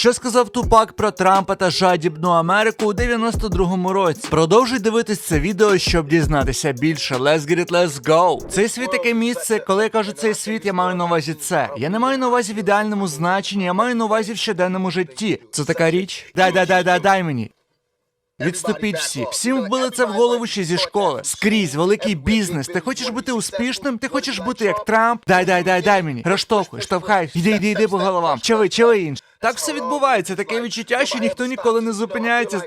Що сказав Тупак про Трампа та жадібну Америку у 92-му році? Продовжуй дивитись це відео, щоб дізнатися більше. Let's get it, let's go! Цей світ таке місце. Коли я кажу цей світ, я маю на увазі це. Я не маю на увазі в ідеальному значенні, я маю на увазі в щоденному житті. Це така річ. Дай, дай, дай, дай, дай мені. Відступіть всі. Всім вбили це в голову ще зі школи. Скрізь великий бізнес. Ти хочеш бути успішним? Ти хочеш бути як Трамп? Дай, дай, дай, дай мені. Розштовхуй, штовхай. Іди, іди, іди по головам. Чи ви, чи ви інше? Так все відбувається. Таке відчуття, що ніхто ніколи не зупиняється.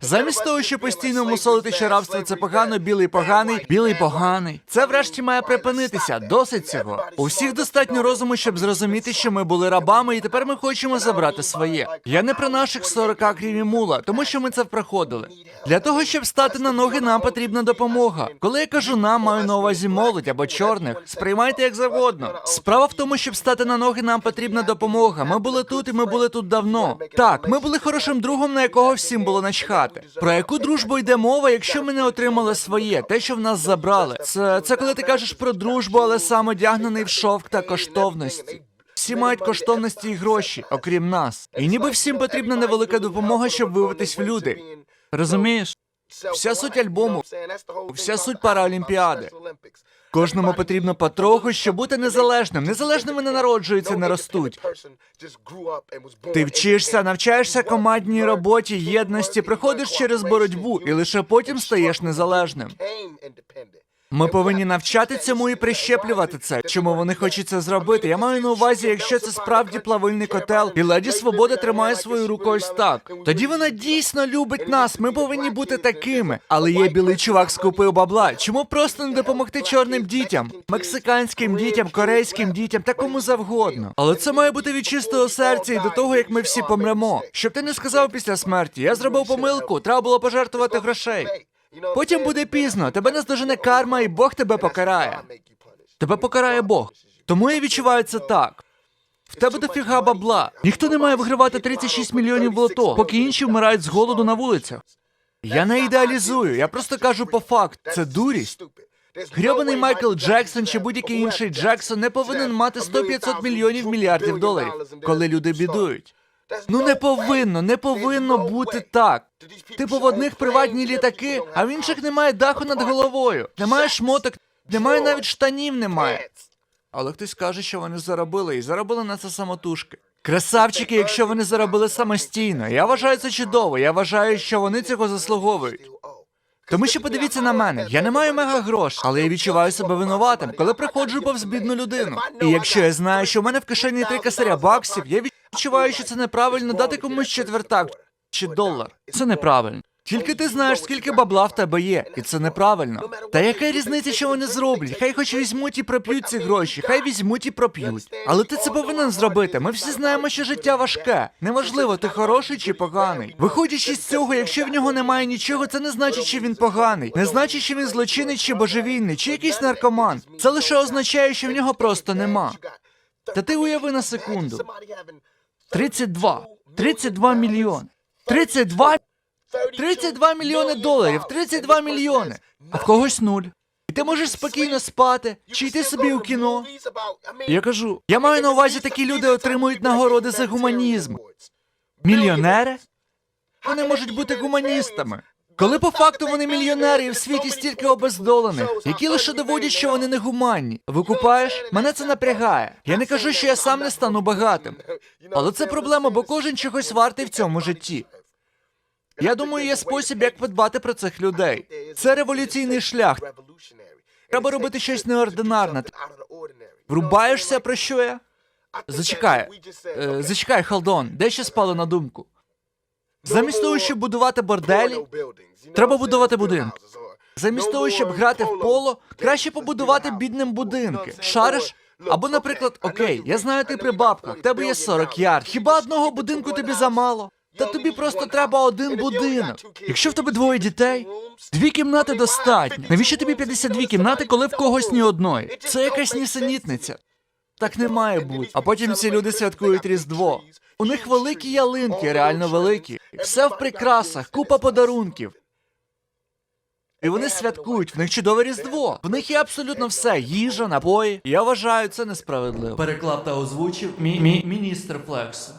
Замість того, що постійно мусолити, що рабство це погано, білий поганий, білий поганий. Це врешті має припинитися. Досить цього. У всіх достатньо розуму, щоб зрозуміти, що ми були рабами, і тепер ми хочемо забрати своє. Я не про наших 40 крім мула, тому що ми це проходили. Для того, щоб стати на ноги, нам потрібна допомога. Коли я кажу нам, маю на увазі молодь або чорних, сприймайте як завгодно. Справа в тому, щоб стати на ноги, нам потрібна допомога. Ми були тут і ми були тут давно. Так, ми були хорошим другом, на якого всім було начхати. Про яку дружбу йде мова, якщо ми не отримали своє, те, що в нас забрали. Це, це коли ти кажеш про дружбу, але сам одягнений в шовк та коштовності. Всі мають коштовності і гроші, окрім нас. І ніби всім потрібна невелика допомога, щоб вивитись в люди. Розумієш? Вся суть альбому, вся суть параолімпіади. Кожному потрібно потроху, щоб бути незалежним. Незалежними не народжуються, не ростуть. Ти вчишся, навчаєшся командній роботі, єдності, приходиш через боротьбу і лише потім стаєш незалежним. Ми повинні навчати цьому і прищеплювати це. Чому вони хочуть це зробити? Я маю на увазі, якщо це справді плавильний котел, і леді свобода тримає свою руку ось так. Тоді вона дійсно любить нас. Ми повинні бути такими. Але є білий чувак скупив бабла. Чому просто не допомогти чорним дітям, мексиканським дітям, корейським дітям та кому завгодно? Але це має бути від чистого серця і до того, як ми всі помремо. Щоб ти не сказав після смерті, я зробив помилку, треба було пожертвувати грошей. Потім буде пізно, тебе наздожене карма, і Бог тебе покарає. Тебе покарає Бог. Тому я відчуваю це так. В тебе дофіга бабла. Ніхто не має вигравати 36 мільйонів в лото, поки інші вмирають з голоду на вулицях. Я не ідеалізую, я просто кажу по факту. Це дурість. Грьобаний Майкл Джексон чи будь-який інший Джексон не повинен мати 100-500 мільйонів мільярдів доларів, коли люди бідують. Ну не повинно, не повинно бути так. Типу в одних приватні літаки, а в інших немає даху над головою, немає шмоток, немає навіть штанів немає. Але хтось каже, що вони заробили, і заробили на це самотужки. Красавчики, якщо вони заробили самостійно. Я вважаю це чудово. Я вважаю, що вони цього заслуговують. Тому що подивіться на мене, я не маю мега грош, але я відчуваю себе винуватим, коли приходжу повз бідну людину. І якщо я знаю, що в мене в кишені три косаря баксів, я відчуваю, що це неправильно дати комусь четвертак чи долар. Це неправильно. Тільки ти знаєш, скільки бабла в тебе є, і це неправильно. Та яка різниця, що вони зроблять? Хай хоч візьмуть і проп'ють ці гроші, хай візьмуть і проп'ють. Але ти це повинен зробити. Ми всі знаємо, що життя важке. Неважливо, ти хороший чи поганий. Виходячи з цього, якщо в нього немає нічого, це не значить, що він поганий. Не значить, що він злочинець чи божевільний, чи якийсь наркоман. Це лише означає, що в нього просто нема. Та ти уяви на секунду. 32. 32 мільйони. 32? 32 мільйони доларів, 32 мільйони. А в когось нуль. І ти можеш спокійно спати, чи йти собі у кіно. Я кажу, я маю на увазі, такі люди отримують нагороди за гуманізм. Мільйонери? Вони можуть бути гуманістами. Коли по факту вони мільйонери і в світі стільки обездолених, які лише доводять, що вони не гуманні. Викупаєш? Мене це напрягає. Я не кажу, що я сам не стану багатим. Але це проблема, бо кожен чогось вартий в цьому житті. Я думаю, є спосіб, як подбати про цих людей. Це революційний шлях. Треба робити щось неординарне. Врубаєшся про що я? Зачекай, е, зачекай, Халдон, де ще спало на думку? Замість того, щоб будувати борделі, треба будувати будинки. Замість того, щоб грати в поло, краще побудувати бідним будинки. Шариш? Або, наприклад, окей, я знаю, ти при бабках, в тебе є 40 ярд. Хіба одного будинку тобі замало? Та тобі просто треба один будинок. Якщо в тебе двоє дітей, дві кімнати достатньо. Навіщо тобі 52 кімнати, коли в когось ні одної? Це якась нісенітниця. Так не має бути. А потім ці люди святкують Різдво. У них великі ялинки, реально великі. Все в прикрасах, купа подарунків. І вони святкують, в них чудове різдво. В них є абсолютно все: їжа, напої. Я вважаю це несправедливо. Переклав та озвучив мі- мі- міністр Флексу.